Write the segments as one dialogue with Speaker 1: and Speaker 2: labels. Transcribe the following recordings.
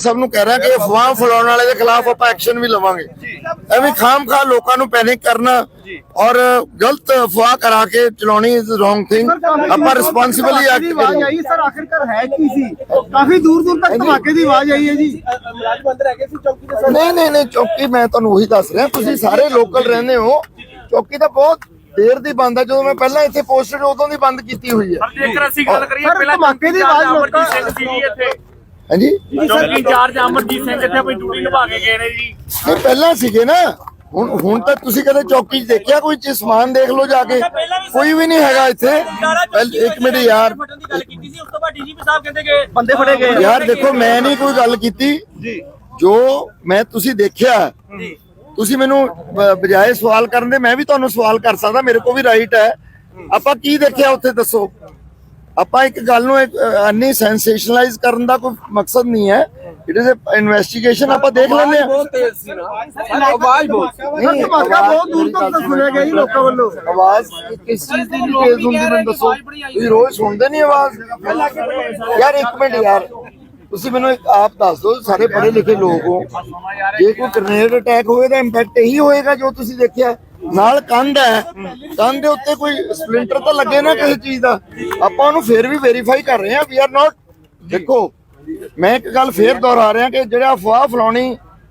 Speaker 1: ਸਭ ਨੂੰ ਕਹਿ ਰਿਹਾ ਕਿ ਅਫਵਾਹ ਫੈਲਾਉਣ ਵਾਲੇ ਦੇ ਖਿਲਾਫ ਆਪਾਂ ਐਕਸ਼ਨ ਵੀ ਲਵਾਂਗੇ। ਐਵੇਂ ਖਾਮ-ਖਾ ਲੋਕਾਂ ਨੂੰ ਪੈਨਿਕ ਕਰਨਾ ਔਰ ਗਲਤ ਅਫਵਾਹ ਕਰਾ ਕੇ ਚਲਾਉਣੀ ਇਜ਼ ਰੋਂਗ ਥਿੰਗ ਆਪਾਂ ਰਿਸਪੌਂਸਿਬਲੀ ਐਕਟ
Speaker 2: ਆਵਾਜ਼
Speaker 1: ਕਰੀਏ।
Speaker 2: ਆਈ ਸਰ ਆਖਿਰਕਾਰ ਹੈ ਕੀ ਸੀ? ਕਾਫੀ ਦੂਰ ਦੂਰ ਤੱਕ ਧਮਾਕੇ ਦੀ ਆਵਾਜ਼ ਆਈ ਹੈ ਜੀ। ਮੁਲਾਜ਼ਮ ਅੰਦਰ ਹੈਗੇ ਸੀ ਚੌਕੀ ਦੇ
Speaker 1: ਨਹੀਂ ਨਹੀਂ ਨਹੀਂ ਚੌਕੀ ਮੈਂ ਤੁਹਾਨੂੰ ਉਹੀ ਦੱਸ ਰਿਹਾ। ਤੁਸੀਂ ਸਾਰੇ ਲੋਕਲ ਰਹਿੰਦੇ ਹੋ। ਚੌਕੀ ਤਾਂ ਬਹੁਤ ਦੇਰ ਦੀ ਬੰਦ ਹੈ। ਜਦੋਂ ਮੈਂ ਪਹਿਲਾਂ ਇੱਥੇ ਪੋਸਟਡ ਉਦੋਂ ਦੀ ਬੰਦ ਕੀਤੀ ਹੋਈ ਹੈ।
Speaker 3: ਜੇਕਰ ਅਸੀਂ ਗੱਲ ਕਰੀਏ ਪਹਿਲਾਂ
Speaker 2: ਧਮਾਕੇ ਦੀ ਆਵਾਜ਼ ਲੋਕਾਂ-
Speaker 3: ਸਿੰਘ ਸੀ ਜੀ ਇੱਥੇ
Speaker 1: ਹਾਂਜੀ?
Speaker 3: ਚੌਕੀ ਇੰਚਾਰਜ ਅਮਰਜੀਤ ਸਿੰਘ ਇੱਥੇ ਆਪਣੀ ਡਿਊਟੀ ਨਿਭਾ ਕੇ ਗਏ ਨੇ ਜੀ।
Speaker 1: ਨਹੀਂ ਪਹਿਲਾਂ ਸੀਗੇ ਨਾ। ਹੁਣ ਹੁਣ ਤੱਕ ਤੁਸੀਂ ਕਦੇ ਚੌਕੀ 'ਚ ਦੇਖਿਆ ਕੋਈ ਚੀਜ਼? ਸਮਾਨ ਦੇਖ ਲਓ ਜਾ ਕੇ। ਕੋਈ ਵੀ ਨਹੀਂ ਹੈਗਾ ਇੱਥੇ। ਪਹਿਲ- ਇੱਕ ਮਿੰਟ ਯਾਰ।
Speaker 3: ਫਟਣ ਦੀ ਗੱਲ ਕੀਤੀ ਸੀ ਉਸ ਤੋਂ ਬਾਅਦ ਡੀਜੀਪੀ ਸਾਹਿਬ ਕਹਿੰਦੇ ਕਿ
Speaker 2: ਬੰਦੇ ਫੜੇ ਗਏ।
Speaker 1: ਯਾਰ ਦੇਖੋ ਮੈਂ ਨਹੀਂ ਕੋਈ ਗੱਲ ਕੀਤੀ। ਜੀ। ਜੋ ਮੈਂ ਤੁਸੀਂ ਦੇਖਿਆ ਤੁਸੀਂ ਮੈਨੂੰ ਬਜਾਏ ਸਵਾਲ ਕਰਨ ਦੇ ਮੈਂ ਵੀ ਤੁਹਾਨੂੰ ਸਵਾਲ ਕਰ ਸਕਦਾ ਮੇਰੇ ਕੋਲ ਵੀ ਰਾਈਟ ਹੈ। ਆਪਾਂ ਕੀ ਦੇਖਿਆ ਉੱਥੇ ਦੱਸੋ? ਆਪਾਂ ਇੱਕ ਗੱਲ ਨੂੰ ਅੰਨੀ ਸੈਂਸੇਸ਼ਨਲਾਈਜ਼ ਕਰਨ ਦਾ ਕੋਈ ਮਕਸਦ ਨਹੀਂ ਹੈ। ਇਟ ਇਜ਼ ਅ ਇਨਵੈਸਟੀਗੇਸ਼ਨ ਆਪਾਂ ਦੇਖ ਲੈਂਦੇ ਹਾਂ।
Speaker 2: ਸਰ ਧਮਾਕਾ ਬਹੁਤ ਦੂਰ ਤੱਕ ਤਾਂ ਸੁਣਿਆ ਗਿਆ ਜੀ ਲੋਕਾਂ ਵੱਲੋਂ।
Speaker 1: ਆਵਾਜ਼ ਕਿਸ ਚੀਜ਼ ਦੀ ਤੇਜ਼ ਹੁੰਦੀ ਮੈਨੂੰ ਦੱਸੋ। ਤੁਸੀਂ ਰੋਜ਼ ਸੁਣਦੇ ਨਹੀਂ ਆਵਾਜ਼? ਯਾਰ ਇੱਕ ਮਿੰਟ ਯਾਰ। ਤੁਸੀਂ ਮੈਨੂੰ ਇੱਕ ਆਪ ਦੱਸ ਦਿਓ ਸਾਰੇ ਪੜ੍ਹੇ ਲਿਖੇ ਲੋਕ ਹੋ। ਜੇ ਕੋਈ ਗ੍ਰੇਨੇਡ ਅਟੈਕ ਹੋਵੇ ਤਾਂ ਇੰਪੈਕਟ ਇਹੀ ਹੋਏਗਾ ਜੋ ਤੁਸੀਂ ਦੇਖਿਆ। ਨਾਲ ਕੰਧ ਹੈ। ਕੰਧ ਦੇ ਉੱਤੇ ਕੋਈ ਸਪਲਿੰਟਰ ਤਾਂ ਲੱਗੇ ਨਾ ਕਿਸੇ ਚੀਜ਼ ਦਾ। ਆਪਾਂ ਉਹਨੂੰ ਫੇਰ ਵੀ ਵੈਰੀਫਾਈ ਕਰ ਰਹੇ ਹਾਂ ਵੀ ਆਰ ਨਾਟ ਦੇਖੋ ਮੈਂ ਇੱਕ ਗੱਲ ਫੇਰ ਦੁਹਰਾ ਰਿਹਾ ਕਿ ਜਿਹੜਾ ਅਫਵਾਹ ਫਲਾਉਣੀ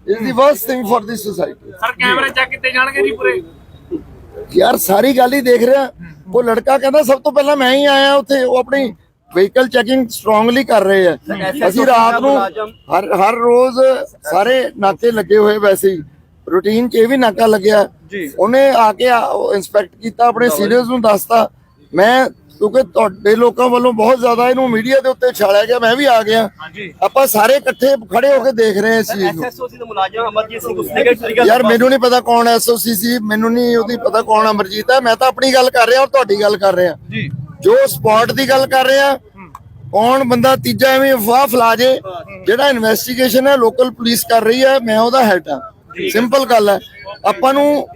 Speaker 1: is the worst thing for this society
Speaker 3: sir ਕੈਮਰੇ ਚੈੱਕ ਕੀਤੇ ਜਾਣਗੇ ਜੀ ਪੂਰੇ।
Speaker 1: ਯਾਰ ਸਾਰੀ ਗੱਲ ਹੀ ਦੇਖ ਰਿਹਾ। ਉਹ ਲੜਕਾ ਕਹਿੰਦਾ ਸਭ ਤੋਂ ਪਹਿਲਾਂ ਮੈਂ ਹੀ ਆਇਆ ਉੱਥੇ ਉਹ ਆਪਣੀ ਵਹੀਕਲ ਚੈਕਿੰਗ ਸਟਰੋਂਗਲੀ ਕਰ ਰਹੇ ਆ ਅਸੀਂ ਰਾਤ ਨੂੰ ਹਰ ਹਰ ਰੋਜ਼ ਸਾਰੇ ਨਾਕੇ ਲੱਗੇ ਹੋਏ ਵੈਸੇ ਹੀ। ਰੂਟੀਨ 'ਚ ਇਹ ਵੀ ਨਾਕਾ ਲੱਗਿਆ। ਉਹਨੇ ਆ ਕੇ ਇਨਸਪੈਕਟ ਕੀਤਾ ਆਪਣੇ ਸੀਨੀਅਰਸ ਨੂੰ ਦੱਸਤਾ। ਮੈਂ ਕਿਉਂਕਿ ਤੁਹਾਡੇ ਲੋਕਾਂ ਵੱਲੋਂ ਬਹੁਤ ਜ਼ਿਆਦਾ ਇਹਨੂੰ ਮੀਡੀਆ ਦੇ ਉੱਤੇ ਛਾਲਿਆ ਗਿਆ ਮੈਂ ਵੀ ਆ ਗਿਆ। ਆਪਾਂ ਸਾਰੇ ਇਕੱਠੇ ਖੜੇ ਹੋ ਕੇ ਦੇਖ ਰਹੇ ਹਾਂ ਨੂੰ।
Speaker 2: ਐਸਐਸਓਸੀ ਦੇ ਮੁਲਾਜ਼ਮ ਅਮਰਜੀਤ ਸਿੰਘ ਉਸਨੇ ਕਿਹਾ
Speaker 1: ਯਾਰ ਮੈਨੂੰ ਨਹੀਂ ਪਤਾ ਕੌਣ ਐਸਓਸੀ ਸੀ ਮੈਨੂੰ ਨਹੀਂ ਉਹਦੀ ਪਤਾ ਕੌਣ ਅਮਰਜੀਤ ਹੈ। ਮੈਂ ਤਾਂ ਆਪਣੀ ਗੱਲ ਕਰ ਰਿਹਾ ਔਰ ਤੁਹਾਡੀ ਗੱਲ ਕਰ ਰਿਹਾ। ਜੀ। ਜੋ ਸਪੌਟ ਦੀ ਗੱਲ ਕਰ ਰਿਹਾ ਕੌਣ ਬੰਦਾ ਤੀਜਾ ਐਵੇਂ ਅਫਵਾਹ ਫਲਾ ਜੇ ਜਿਹੜਾ ਇਨਵੈਸਟੀਗੇਸ਼ਨ ਹੈ ਲੋਕਲ ਪੁਲਿਸ ਕਰ ਰਹੀ ਹੈ ਮੈਂ ਉਹਦਾ ਹੈਡ ਆ ਸਿੰਪਲ ਗੱਲ ਹੈ। ਆਪਾਂ ਨੂੰ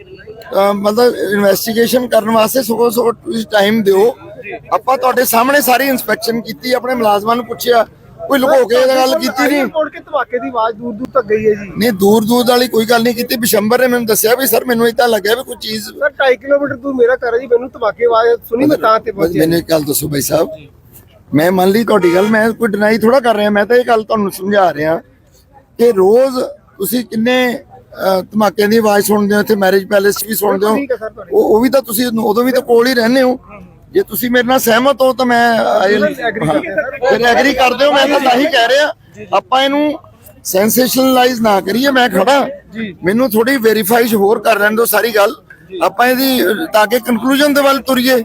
Speaker 1: ਮਤਲਬ ਇਨਵੈਸਟੀਗੇਸ਼ਨ ਕਰਨ ਵਾਸਤੇ ਸਗੋਂ ਸਗੋਂ ਤੁਸੀਂ ਟਾਈਮ ਦਿਓ। ਆਪਾਂ ਤੁਹਾਡੇ ਸਾਹਮਣੇ ਸਾਰੀ ਇਨਸਪੈਕਸ਼ਨ ਕੀਤੀ ਆਪਣੇ ਮੁਲਾਜ਼ਮਾਂ ਨੂੰ ਪੁੱਛਿਆ ਕੋਈ ਲੁਕੋ ਕੇ ਇਹ ਗੱਲ ਕੀਤੀ ਨਹੀਂ?
Speaker 2: ਤੋੜ ਕੇ ਧਮਾਕੇ ਦੀ ਆਵਾਜ਼ ਦੂਰ ਦੂਰ ਤੱਕ ਗਈ ਹੈ ਜੀ।
Speaker 1: ਨਹੀਂ ਦੂਰ ਦੂਰ ਵਾਲੀ ਕੋਈ ਗੱਲ ਨਹੀਂ ਕੀਤੀ। ਬਿਸ਼ੰਬਰ ਨੇ ਮੈਨੂੰ ਦੱਸਿਆ ਵੀ ਸਰ ਮੈਨੂੰ ਇਦਾਂ ਲੱਗਿਆ ਵੀ ਕੋਈ ਚੀਜ਼
Speaker 2: ਸਰ 2.5 ਕਿਲੋਮੀਟਰ ਦੂਰ ਮੇਰਾ ਘਰ ਹੈ ਜੀ ਮੈਨੂੰ ਧਮਾਕੇ ਆਵਾਜ਼ ਸੁਣੀ ਮੈਂ ਤਾਂ ਤੇ ਪਹੁੰਚਿਆ।
Speaker 1: ਮੈਨੂੰ ਇੱਕ ਗੱਲ ਦੱਸੋ ਬਾਈ ਸਾਹਿਬ। ਮੈਂ ਮੰਨ ਲਈ ਤੁਹਾਡੀ ਗੱਲ ਮੈਂ ਕੋਈ ਡਿਨਾਈ ਥੋੜਾ ਕਰ ਰਿਹਾ ਮੈਂ ਤਾਂ ਇਹ ਗੱਲ ਤੁਹਾਨੂੰ ਸਮਝਾ ਰਿਹਾ ਕਿ ਰੋਜ਼ ਤੁਸੀਂ ਕਿੰਨੇ ਧਮਾਕਿਆਂ ਦੀ ਆਵਾਜ਼ ਸੁਣਦੇ ਹੋ ਇੱਥੇ ਮੈਰਿਜ ਪੈਲੇਸ 'ਚ ਵੀ ਸੁਣਦੇ ਹੋ। ਉਹ ਉਹ ਵੀ ਤਾਂ ਤੁਸੀਂ ਉਦੋਂ ਵੀ ਤਾਂ ਕੋਲ ਹੀ ਰਹਿੰਦੇ ਹੋ। ਜੇ ਤੁਸੀਂ ਮੇਰੇ ਨਾਲ ਸਹਿਮਤ ਹੋ ਤਾਂ ਮੈਂ। ਫਿਰ ਐਗਰੀ ਕਰਦੇ ਹੋ ਮੈਂ ਤਾਂ ਤਾਂ ਹੀ ਕਹਿ ਰਿਹਾ। ਆਪਾਂ ਇਹਨੂੰ ਸੈਂਸੇਸ਼ਨਲਾਈਜ਼ ਨਾ ਕਰੀਏ ਮੈਂ ਖੜਾ। ਮੈਨੂੰ ਥੋੜੀ ਵੈਰੀਫਾਈ ਹੋਰ ਕਰ ਲੈਣ ਦਿਓ ਸਾਰੀ ਗੱਲ। ਆਪਾਂ ਇਹਦੀ ਤਾਂ ਕਿ ਕਨਕਲੂਜਨ ਦੇ ਵੱਲ ਤੁਰੀਏ।